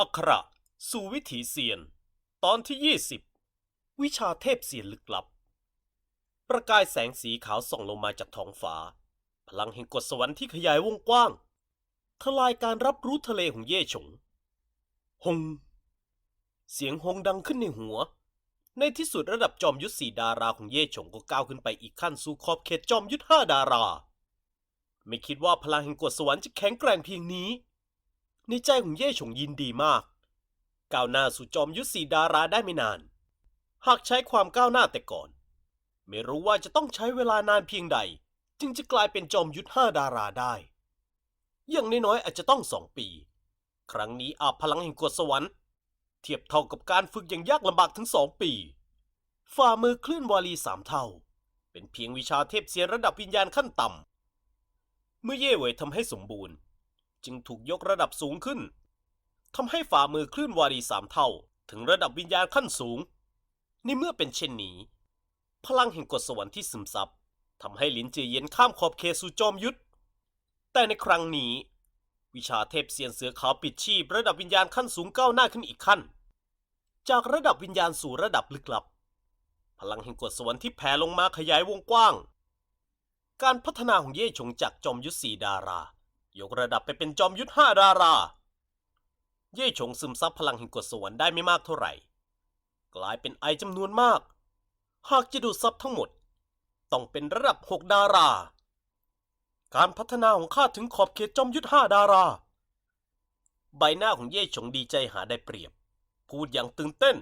อัคระสู่วิถีเซียน ตอนที่ 20 วิชาเทพเซียนลึกลับ ประกายแสงสีขาวส่องลงมาจากท้องฟ้า พลังแห่งกฎสวรรค์ที่ขยายวงกว้าง ทลายการรับรู้ทะเลของเย่ฉงฮงเสียงฮงดังขึ้นในหัว ในที่สุดระดับจอมยุทธสี่ดาราของเย่ฉงก็ก้าวขึ้นไปอีกขั้นสู่ขอบเขตจอมยุทธห้าดารา ไม่คิดว่าพลังแห่งกฎสวรรค์จะแข็งแกร่งเพียงนี้ ในใจของเย่ฉงยินดีมาก ก้าวหน้าสู่จอมยุทธสี่ดาราได้ไม่นาน หากใช้ความก้าวหน้าแต่ก่อน ไม่รู้ว่าจะต้องใช้เวลานานเพียงใด จึงจะกลายเป็นจอมยุทธห้าดาราได้ อย่างน้อยๆอาจจะต้องสองปี ครั้งนี้อาพลังแห่งกฎสวรรค์ เทียบเท่ากับการฝึกอย่างยากลำบากถึงสองปี ฝ่ามือคลื่นวาลีสามเท่า เป็นเพียงวิชาเทพเสียนระดับวิญญาณขั้นต่ำเมื่อเย่เวยทำให้สมบูรณ์ จึงถูกยกระดับสูงขึ้นทำให้ฝ่ามือคลื่นวารีสามเท่า ถึงระดับวิญญาณขั้นสูง ในเมื่อเป็นเช่นนี้ พลังแห่งกฎสวรรค์ที่ซึมซับทำให้ลินจือเย็นข้ามขอบเขตสู่จอมยุทธแต่ในครั้งนี้ วิชาเทพเซียนเสือขาวปิดชีพระดับวิญญาณขั้นสูงก้าวหน้าขึ้นอีกขั้น จากระดับวิญญาณสู่ระดับลึกลับ พลังแห่งกฎสวรรค์ที่แผ่ลงมาขยายวงกว้าง การพัฒนาของเย่ชงจากจอมยุทธสี่ดารา ยกระดับไปเป็นจอมยุทธห้าดารา เย่ชงซึมซับพลังแห่งกฎสวรรค์ได้ไม่มากเท่าไหร่ กลายเป็นไอจำนวนมาก หากจะดูดซับทั้งหมด ต้องเป็นระดับหกดารา การพัฒนาของข้าถึงขอบเขตจอมยุทธห้าดารา ใบหน้าของเย่ชงดีใจหาได้เปรียบ พูดอย่างตื่นเต้น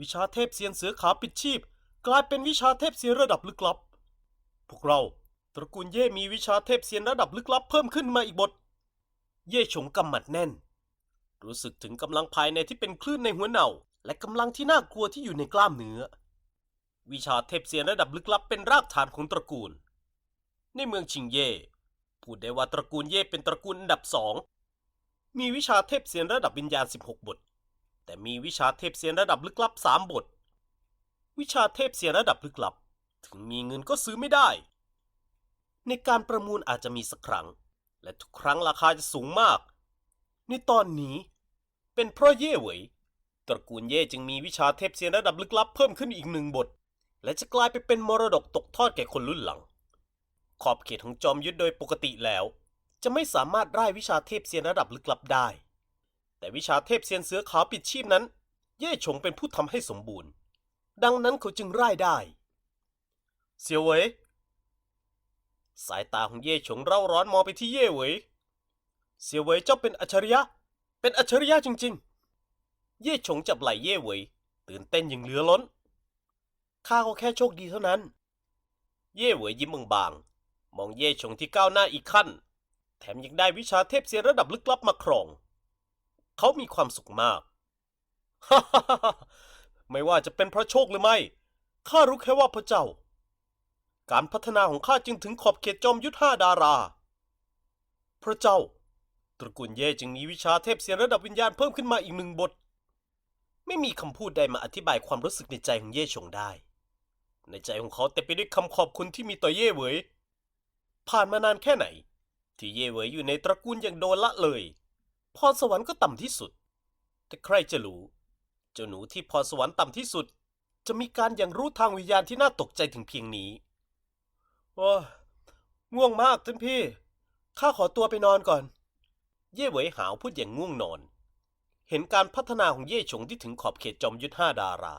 วิชาเทพเซียนเสือขาปิดชีพ กลายเป็นวิชาเทพเซียระดับลึกลับ พวกเรา ตระกูลเย่มีวิชาเทพเซียนระดับลึกลับเพิ่มขึ้นมาอีกบท เย่ฉงกำหมัดแน่น รู้สึกถึงกำลังภายในที่เป็นคลื่นในหัวเน่า และกำลังที่น่ากลัวที่อยู่ในกล้ามเนื้อ วิชาเทพเซียนระดับลึกลับเป็นรากฐานของตระกูล ในเมืองชิงเย่พูดได้ว่าตระกูลเย่เป็นตระกูลอันดับสองมีวิชาเทพเซียนระดับวิญญาณ 16 บท แต่มีวิชาเทพเซียนระดับลึกลับ 3 บท วิชาเทพเซียนระดับลึกลับ ถึงมีเงินก็ซื้อไม่ได้ ในการประมูลอาจจะมีสักครั้ง และทุกครั้งราคาจะสูงมาก ในตอนนี้ เป็นเพราะเย่เหวยตระกูลเย่จึงมีวิชาเทพเซียนระดับลึกลับเพิ่มขึ้นอีกหนึ่งบท และจะกลายไปเป็นมรดกตกทอดแก่คนรุ่นหลัง ขอบเขตของจอมยุทธโดยปกติแล้ว จะไม่สามารถไร้วิชาเทพเซียนระดับลึกลับได้ แต่วิชาเทพเซียนเสือขาวปิดชีพนั้น เย่ฉงเป็นผู้ทำให้สมบูรณ์ ดังนั้นเขาจึงไร้ได้ เสียวเหวย สายตาของเย่ฉงเร่าร้อนมองไปที่เย่เหวยเสียวเหวยเจ้าเป็นอัจฉริยะ เป็นอัจฉริยะจริง ๆ เย่ฉงจับไหล่เย่เหวยตื่นเต้นอย่างเหลือล้น ข้าก็แค่โชคดีเท่านั้น เย่เหวยยิ้มบางๆมองเย่ฉงที่ก้าวหน้าอีกขั้น แถมยังได้วิชาเทพเสียนระดับลึกลับมาครอง เขามีความสุขมากฮ่าฮ่าฮ่าไม่ว่าจะเป็นเพราะโชคหรือไม่ ข้ารู้แค่ว่าพระเจ้า การพัฒนาของข้าจึงถึงขอบเขตจอมยุทธห้าดารา พระเจ้า ตระกูลเย่จึงมีวิชาเทพเสียนระดับวิญญาณเพิ่มขึ้นมาอีกหนึ่งบท ไม่มีคำพูดใดมาอธิบายความรู้สึกในใจของเย่ชงได้ ในใจของเขาเต็มไปด้วยคำขอบคุณที่มีต่อเย่เหวย ผ่านมานานแค่ไหน ที่เย่เหวยอยู่ในตระกูลอย่างโดนละเลยพรสวรรค์ก็ต่ำที่สุด แต่ใครจะรู้เจ้าหนูที่พรสวรรค์ต่ำที่สุด จะมีการอย่างรู้ทางวิญญาณที่น่าตกใจถึงเพียงนี้ โอ้ง่วงมากท่านพี่ ข้าขอตัวไปนอนก่อน เย่เหวยหาวพูดอย่างง่วงนอน เห็นการพัฒนาของเย่ฉงที่ถึงขอบเขตจอมยุทธห้าดารา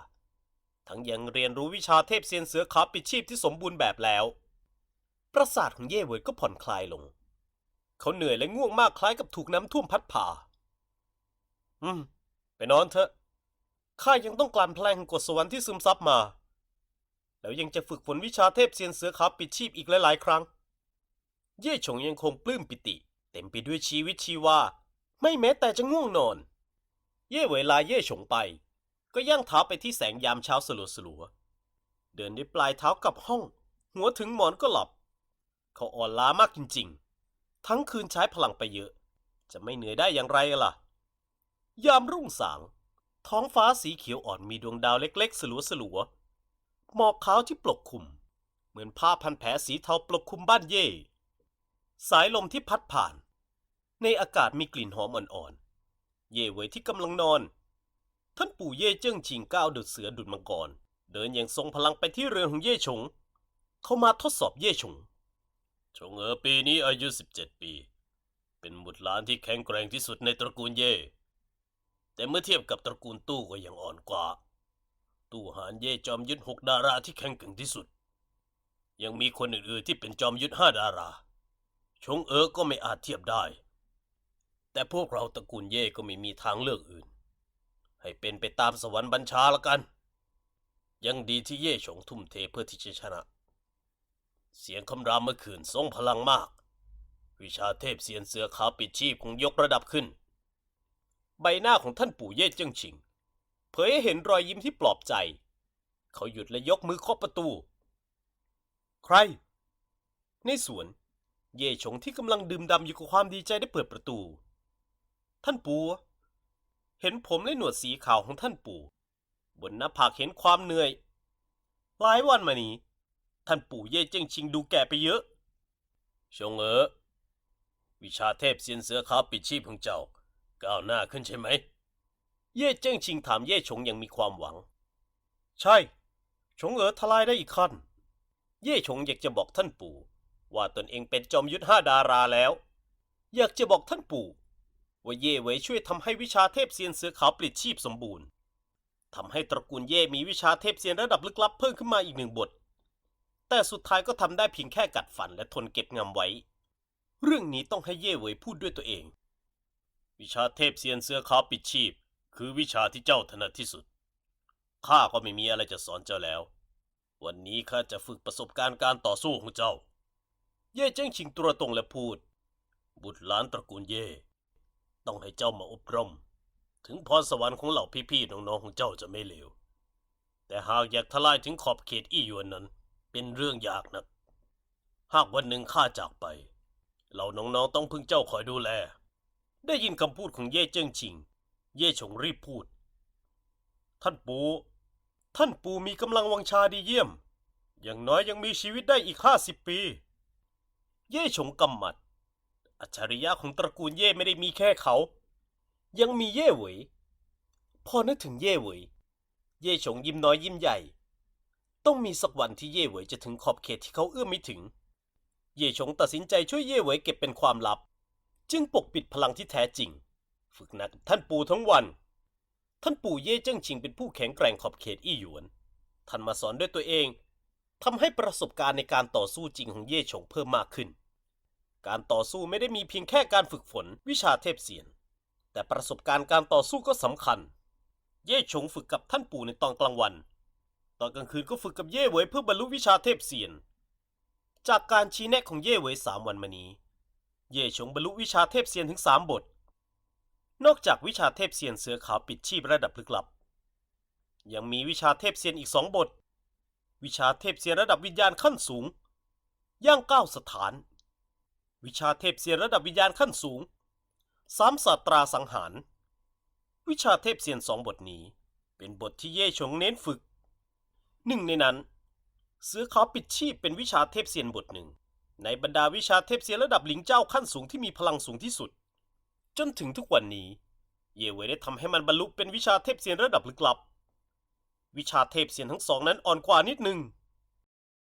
ทั้งยังเรียนรู้วิชาเทพเซียนเสือขาปิดชีพที่สมบูรณ์แบบแล้ว ประสาทของเย่เหวยก็ผ่อนคลายลง เขาเหนื่อยและง่วงมากคล้ายกับถูกน้ำท่วมพัดผ่า อืม ไปนอนเถอะ ข้ายังต้องกลั่นพลังแห่งกฎสวรรค์ที่ซึมซับมา แล้วยังจะฝึกฝนวิชาเทพเซียนเสือขาปิดชีพอีกหลายๆ ครั้ง เย่ฉงยังคงปลื้มปิติ เต็มไปด้วยชีวิตชีวา ไม่แม้แต่จะง่วงนอน เย่เวลาเย่ฉงไป ก็ย่างเท้าไปที่แสงยามเช้าสลัวสลัวๆเดินด้วยปลายเท้ากลับห้อง หัวถึงหมอนก็หลับ เขาอ่อนล้ามากจริงๆ ทั้งคืนใช้พลังไปเยอะ จะไม่เหนื่อยได้อย่างไรล่ะ ยามรุ่งสาง ท้องฟ้าสีเขียวอ่อนมีดวงดาวเล็กๆ สลัวสลัวๆ หมอกขาวที่ปกคลุม เหมือนผ้าพันแผลสีเทาปกคลุมบ้านเย่ สายลมที่พัดผ่าน ในอากาศมีกลิ่นหอมอ่อนๆ เย่เวยที่กำลังนอน ท่านปู่เย่เจิ้งชิงก้าวดุดเสือดุดมังกร เดินอย่างทรงพลังไปที่เรือนของเย่ฉงเข้ามาทดสอบเย่ฉงชงเอ๋อปีนี้อายุ 17 ปี เป็นบุตรหลานที่แข็งแกร่งที่สุดในตระกูลเย่ แต่เมื่อเทียบกับตระกูลตู้ก็ยังอ่อนกว่า ตู้หานเย่จอมยุทธหกดาราที่แข็งแกร่งที่สุด ยังมีคนอื่นๆที่เป็นจอมยุทธห้าดารา ชงเอ๋อก็ไม่อาจเทียบได้ แต่พวกเราตระกูลเย่ก็ไม่มีทางเลือกอื่น ให้เป็นไปตามสวรรค์บัญชาละกัน ยังดีที่เย่ฉงทุ่มเทเพื่อที่จะชนะ เสียงคำรามเมื่อคืนทรงพลังมาก วิชาเทพเสียนเสือขาวปิดชีพคงยกระดับขึ้น ใบหน้าของท่านปู่เย่เจิ้งชิง เผยให้เห็นรอยยิ้มที่ปลอบใจ เขาหยุดและยกมือเคาะประตู ใคร ในสวน เย่ฉงที่กำลังดื่มดำอยู่กับความดีใจได้เปิดประตู ท่านปู่เห็นผมและหนวดสีขาวของท่านปู่ บนหน้าผากเห็นความเหนื่อย หลายวันมานี้ ท่านปู่เย่เจิ้งชิงดูแก่ไปเยอะ ชงเอ๋อวิชาเทพเซียนเสือขาวปิดชีพของเจ้าก้าวหน้าขึ้นใช่ไหม เย่เจิ้งชิงถามเย่ชงยังมีความหวัง ใช่ชงเอ๋อทลายได้อีกขั้น เย่ชงอยากจะบอกท่านปู่ ว่าตนเองเป็นจอมยุทธห้าดาราแล้ว อยากจะบอกท่านปู่ ว่าเย่เหวยช่วยทำให้วิชาเทพเซียนเสือขาวปลิดชีพสมบูรณ์ทำให้ตระกูลเย่มีวิชาเทพเซียนระดับลึกลับเพิ่มขึ้นมาอีกหนึ่งบท แต่สุดท้ายก็ทำได้เพียงแค่กัดฟันและทนเก็บงำไว้ เรื่องนี้ต้องให้เย่เหวยพูดด้วยตัวเอง วิชาเทพเซียนเสือขาวปิดชีพ คือวิชาที่เจ้าถนัดที่สุด ข้าก็ไม่มีอะไรจะสอนเจ้าแล้ว วันนี้ข้าจะฝึกประสบการณ์การต่อสู้ของเจ้า เย่เจิ้งชิงตัวตรงและพูด บุตรหลานตระกูลเย่ ต้องให้เจ้ามาอบรม ถึงพรสวรรค์ของเหล่าพี่ๆน้องๆของเจ้าจะไม่เลว แต่หากอยากทลายถึงขอบเขตอี้หยวนนั้น เป็นเรื่องยากนัก หากวันหนึ่งข้าจากไป เหล่าน้องๆต้องพึ่งเจ้าคอยดูแล ได้ยินคำพูดของเย่เจิ้งชิง เย่ฉงรีบพูด ท่านปู่ท่านปู่มีกำลังวังชาดีเยี่ยม อย่างน้อยยังมีชีวิตได้อีกห้าสิบปี เย่ฉงกำหมัด อัจฉริยะของตระกูลเย่ไม่ได้มีแค่เขา ยังมีเย่เหวยพอนึกถึงเย่เหวยเย่ฉงยิ้มน้อยยิ้มใหญ่ ต้องมีสักวันที่เย่เหวยจะถึงขอบเขตที่เขาเอื้อมไม่ถึง เย่ฉงตัดสินใจช่วยเย่เหวยเก็บเป็นความลับ จึงปกปิดพลังที่แท้จริง ฝึกหนักกับท่านปู่ทั้งวัน ท่านปู่เย่เจิ้งชิงเป็นผู้แข็งแกร่งขอบเขตอี้หยวน ท่านมาสอนด้วยตัวเองทำให้ประสบการณ์ในการต่อสู้จริงของเย่ฉงเพิ่มมากขึ้น การต่อสู้ไม่ได้มีเพียงแค่การฝึกฝนวิชาเทพเสียน แต่ประสบการณ์การต่อสู้ก็สำคัญ เย่ฉงฝึกกับท่านปู่ในตอนกลางวัน ตอนกลางคืนก็ฝึกกับเย่เหวยเพื่อบรรลุวิชาเทพเสียน จากการชี้แนะของเย่เหวยสามวันมานี้ เย่ฉงบรรลุวิชาเทพเซียนถึงสามบท นอกจากวิชาเทพเซียนเสือขาวปิดชีพระดับลึกลับ ยังมีวิชาเทพเซียนอีกสองบท วิชาเทพเซียนระดับวิญญาณขั้นสูง ย่างก้าวสถาน วิชาเทพเซียนระดับวิญญาณขั้นสูงสามศาสตราสังหาร วิชาเทพเซียนสองบทนี้ เป็นบทที่เย่ฉงเน้นฝึก หนึ่งในนั้น เสือขาวปิดชีพเป็นวิชาเทพเซียนบทหนึ่ง ในบรรดาวิชาเทพเซียนระดับหลิงเจ้าขั้นสูงที่มีพลังสูงที่สุด จนถึงทุกวันนี้ เย่เวยได้ทำให้มันบรรลุเป็นวิชาเทพเซียนระดับลึกลับ วิชาเทพเซียนทั้งสองนั้นอ่อนกว่านิดนึง